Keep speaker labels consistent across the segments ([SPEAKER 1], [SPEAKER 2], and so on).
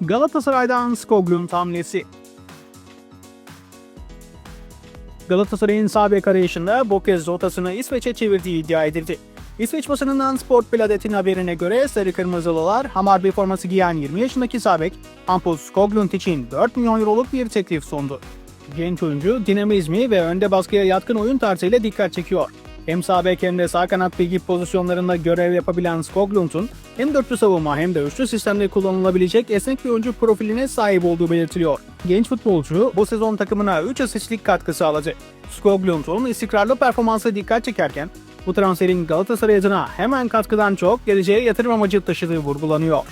[SPEAKER 1] Galatasaray'dan Skoglund hamlesi. Galatasaray'ın sağ bek arayışında bu kez rotasını İsveç'e çevirdiği iddia edildi. İsveç basınından Sport Bladet'in haberine göre Sarı Kırmızılılar Hamarby forması giyen 20 yaşındaki sağ bek Hampus Skoglund için 4 milyon euroluk bir teklif sundu. Genç oyuncu dinamizmi ve önde baskıya yatkın oyun tarzıyla dikkat çekiyor. Hem sağ bek hem de sağ kanat bilgi pozisyonlarında görev yapabilen Skoglund'un hem dörtlü savunma hem de üçlü sistemde kullanılabilecek esnek bir oyuncu profiline sahip olduğu belirtiliyor. Genç futbolcu bu sezon takımına 3 asistlik katkı sağladı. Skoglund'un istikrarlı performansı dikkat çekerken bu transferin Galatasaray adına hemen katkıdan çok geleceğe yatırım amacı taşıdığı vurgulanıyor.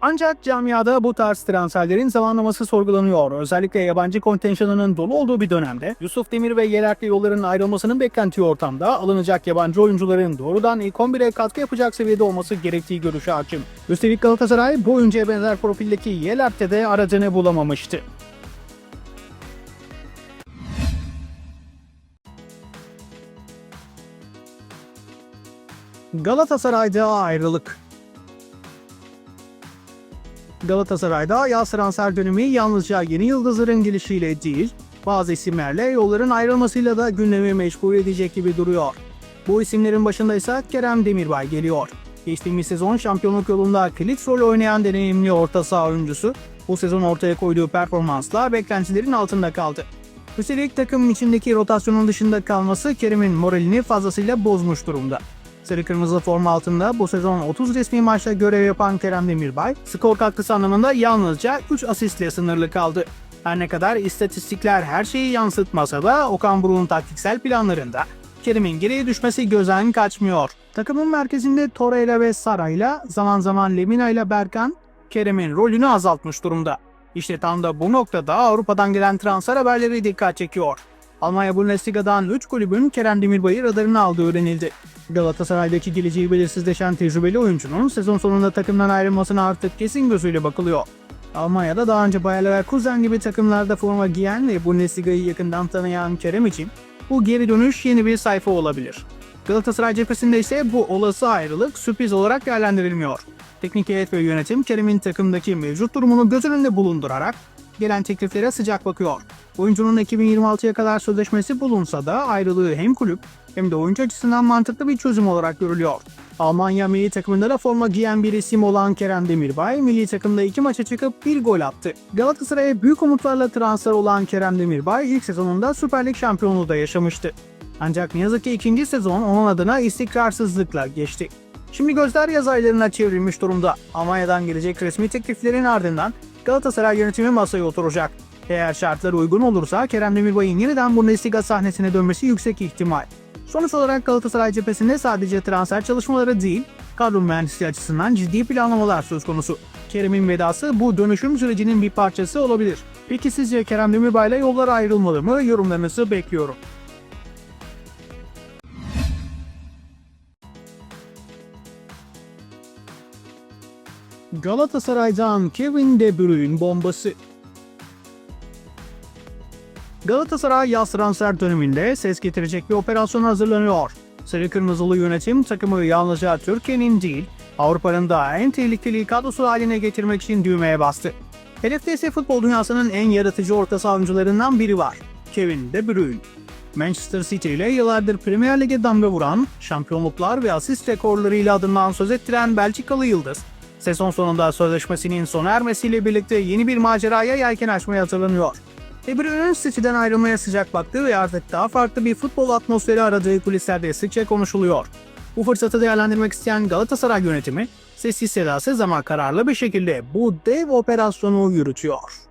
[SPEAKER 1] Ancak camiada bu tarz transferlerin zamanlaması sorgulanıyor. Özellikle yabancı kontenjanının dolu olduğu bir dönemde Yusuf Demir ve Yeler'le yolların ayrılmasının beklentiği ortamda alınacak yabancı oyuncuların doğrudan ilk 11'e katkı yapacak seviyede olması gerektiği görüşü hakim. Üstelik Galatasaray bu oyuncuya benzer profildeki Yeler'te de aradığını bulamamıştı. Galatasaray'da ayrılık Galatasaray'da yaz transfer dönemi yalnızca yeni yıldızların gelişiyle değil, bazı isimlerle yolların ayrılmasıyla da gündemi meşgul edecek gibi duruyor. Bu isimlerin başında ise Kerem Demirbay geliyor. Geçtiğimiz sezon şampiyonluk yolunda kilit rol oynayan deneyimli orta saha oyuncusu, bu sezon ortaya koyduğu performansla beklentilerin altında kaldı. Üstelik takımın içindeki rotasyonun dışında kalması Kerem'in moralini fazlasıyla bozmuş durumda. Sarı kırmızı forma altında bu sezon 30 resmi maçta görev yapan Kerem Demirbay, skor katkısı anlamında yalnızca 3 asistle sınırlı kaldı. Her ne kadar istatistikler her şeyi yansıtmasa da Okan Buruk'un taktiksel planlarında Kerem'in geriye düşmesi gözden kaçmıyor. Takımın merkezinde Torreira ve Saray'la zaman zaman Lemina ile Berkan Kerem'in rolünü azaltmış durumda. İşte tam da bu noktada Avrupa'dan gelen transfer haberleri dikkat çekiyor. Almanya Bundesliga'dan 3 kulübün Kerem Demirbay'ı radarına aldığı öğrenildi. Galatasaray'daki geleceği belirsizleşen tecrübeli oyuncunun sezon sonunda takımdan ayrılmasına artık kesin gözüyle bakılıyor. Almanya'da daha önce Bayer Leverkusen gibi takımlarda forma giyen ve Bundesliga'yı yakından tanıyan Kerem için bu geri dönüş yeni bir sayfa olabilir. Galatasaray cephesinde ise bu olası ayrılık sürpriz olarak değerlendirilmiyor. Teknik heyet ve yönetim Kerem'in takımdaki mevcut durumunu göz önünde bulundurarak gelen tekliflere sıcak bakıyor. Oyuncunun 2026'ya kadar sözleşmesi bulunsa da ayrılığı hem kulüp hem de oyuncu açısından mantıklı bir çözüm olarak görülüyor. Almanya milli takımında da forma giyen bir isim olan Kerem Demirbay, milli takımda iki maça çıkıp bir gol attı. Galatasaray'a büyük umutlarla transfer olan Kerem Demirbay ilk sezonunda Süper Lig şampiyonluğu da yaşamıştı. Ancak ne yazık ki ikinci sezon onun adına istikrarsızlıkla geçti. Şimdi gözler yaz aylarına çevrilmiş durumda. Almanya'dan gelecek resmi tekliflerin ardından Galatasaray yönetimi masaya oturacak. Eğer şartlar uygun olursa Kerem Demirbay'ın yeniden Bundesliga sahnesine dönmesi yüksek ihtimal. Sonuç olarak Galatasaray cephesinde sadece transfer çalışmaları değil, kadro mühendisliği açısından ciddi planlamalar söz konusu. Kerem'in vedası bu dönüşüm sürecinin bir parçası olabilir. Peki sizce Kerem Demirbay'la yollar ayrılmalı mı? Yorumlarınızı bekliyorum. Galatasaray'dan Kevin De Bruyne bombası. Galatasaray yaz transfer döneminde ses getirecek bir operasyon hazırlanıyor. Sarı Kırmızılı yönetim takımı yalnızca Türkiye'nin değil, Avrupa'nın da en tehlikeli kadrosu haline getirmek için düğmeye bastı. Hedefte ise futbol dünyasının en yaratıcı orta saha oyuncularından biri var. Kevin De Bruyne. Manchester City ile yıllardır Premier Lig'e damga vuran, şampiyonluklar ve asist rekorlarıyla adından söz ettiren Belçikalı Yıldız, sezon sonunda sözleşmesinin sona ermesiyle birlikte yeni bir maceraya yelken açmaya hazırlanıyor. De Bruyne'nin City'den ayrılmaya sıcak baktığı ve artık daha farklı bir futbol atmosferi aradığı kulislerde sıkça konuşuluyor. Bu fırsatı değerlendirmek isteyen Galatasaray yönetimi sessiz sedasız ama kararlı bir şekilde bu dev operasyonu yürütüyor.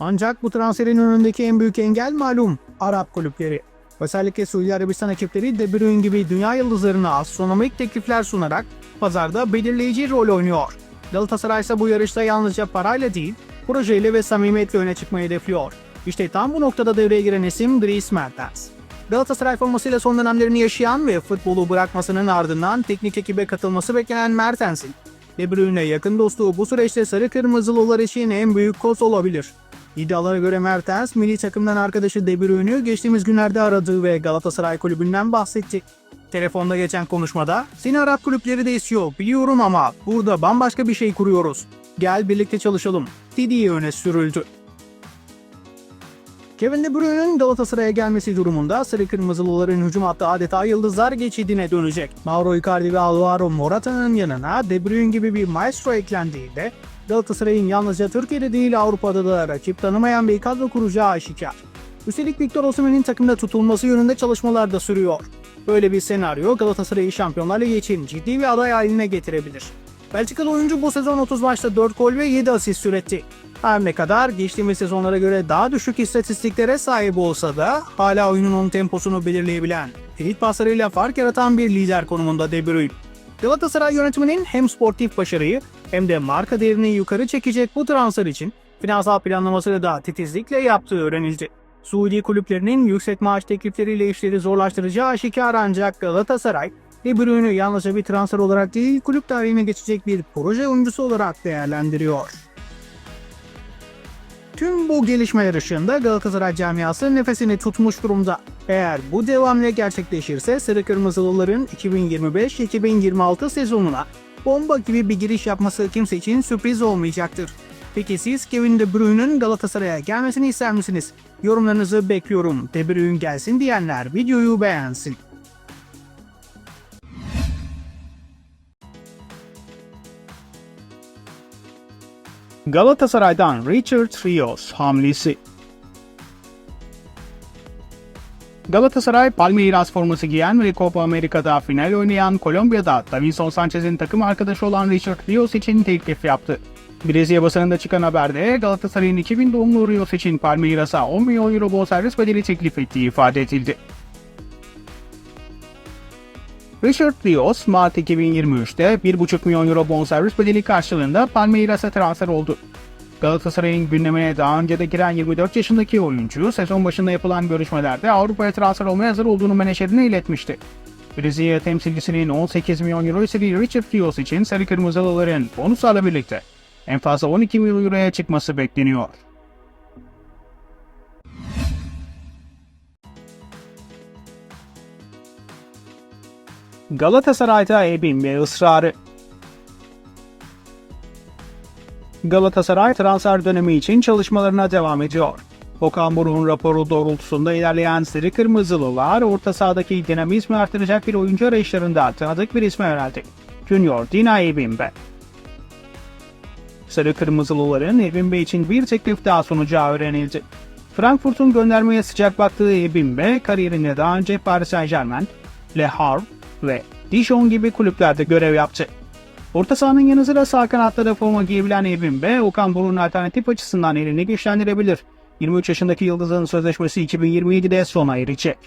[SPEAKER 1] Ancak bu transferin önündeki en büyük engel malum Arap kulüpleri. Özellikle Suudi Arabistan ekipleri De Bruyne gibi dünya yıldızlarına astronomik teklifler sunarak pazarda belirleyici rol oynuyor. Galatasaray ise bu yarışta yalnızca parayla değil, projeyle ve samimiyetle öne çıkmayı hedefliyor. İşte tam bu noktada devreye giren isim Dries Mertens. Galatasaray formasıyla son dönemlerini yaşayan ve futbolu bırakmasının ardından teknik ekibe katılması beklenen Mertens'in De Bruyne'le yakın dostluğu bu süreçte sarı kırmızılılar için en büyük koz olabilir. İddialara göre Mertens, milli takımdan arkadaşı De Bruyne'ü geçtiğimiz günlerde aradığı ve Galatasaray kulübünden bahsetti. Telefonda geçen konuşmada, seni Arap kulüpleri de istiyor biliyorum ama burada bambaşka bir şey kuruyoruz. Gel birlikte çalışalım. Dediği öne sürüldü. Kevin De Bruyne'nin Galatasaray'a gelmesi durumunda Sarı Kırmızılıların hücum hattı adeta yıldızlar geçidine dönecek. Mauro Icardi ve Alvaro Morata'nın yanına De Bruyne gibi bir maestro eklendiğinde Galatasaray'ın yalnızca Türkiye'de değil Avrupa'da da rakip tanımayan bir kadro kuracağı aşikar. Üstelik Victor Osimhen'in takımda tutulması yönünde çalışmalar da sürüyor. Böyle bir senaryo Galatasaray'ı Şampiyonlar Ligi için ciddi bir aday haline getirebilir. Belçikalı oyuncu bu sezon 30 maçta 4 gol ve 7 asist üretti. Her ne kadar geçtiğimiz sezonlara göre daha düşük istatistiklere sahip olsa da hala oyunun temposunu belirleyebilen, elit paslarıyla fark yaratan bir lider konumunda De Bruyne. Galatasaray yönetiminin hem sportif başarıyı hem de marka değerini yukarı çekecek bu transfer için finansal planlamasını da titizlikle yaptığı öğrenildi. Suudi kulüplerinin yüksek maaş teklifleriyle işleri zorlaştıracağı aşikar ancak Galatasaray, De Bruyne'ü yalnızca bir transfer olarak değil kulüp tarihine geçecek bir proje oyuncusu olarak değerlendiriyor. Tüm bu gelişmeler ışığında Galatasaray camiası nefesini tutmuş durumda. Eğer bu devamlı gerçekleşirse Sarı Kırmızılıların 2025-2026 sezonuna bomba gibi bir giriş yapması kimse için sürpriz olmayacaktır. Peki siz Kevin De Bruyne'ın Galatasaray'a gelmesini ister misiniz? Yorumlarınızı bekliyorum. De Bruyne gelsin diyenler videoyu beğensin.
[SPEAKER 2] Galatasaray'dan Richard Rios hamlesi. Galatasaray Palmeiras forması giyen ve Copa Amerika'da final oynayan Kolombiya'da Davinson Sanchez'in takım arkadaşı olan Richard Rios için teklif yaptı. Brezilya basınında çıkan haberde Galatasaray'ın 2000 doğumlu Rios için Palmeiras'a 10 milyon euro bonservis bedeli teklif ettiği ifade edildi. Richard Rios, Mart 2023'te 1,5 milyon euro bonservis bedeli karşılığında Palmeiras'a transfer oldu. Galatasaray'ın gündemine daha önce de giren 24 yaşındaki oyuncu sezon başında yapılan görüşmelerde Avrupa'ya transfer olmaya hazır olduğunu menajerine iletmişti. Brezilya temsilcisinin 18 milyon euro istediği Richard Rios için Sarı Kırmızılıların bonuslarla birlikte en fazla 12 milyon euroya çıkması bekleniyor. Galatasaray'da Ebin ve ısrarı Galatasaray transfer dönemi için çalışmalarına devam ediyor. Okan Buruk'un raporu doğrultusunda ilerleyen Sarı Kırmızılılar orta sahadaki dinamizmi artıracak bir oyuncu arayışlarında tanıdık bir isme yöneldi. Junior Dina Ebimbe. Sarı Kırmızılıların Ebimbe için bir teklif daha sunacağı öğrenildi. Frankfurt'un göndermeye sıcak baktığı Ebimbe kariyerinde daha önce Paris Saint Germain, Le Havre ve Dijon gibi kulüplerde görev yaptı. Orta sahanın yanı sıra sağ kanatta da forma giyebilen Ebimbe, Okan Buruk'un alternatif açısından elini güçlendirebilir. 23 yaşındaki Yıldız'ın sözleşmesi 2027'de sona erecek.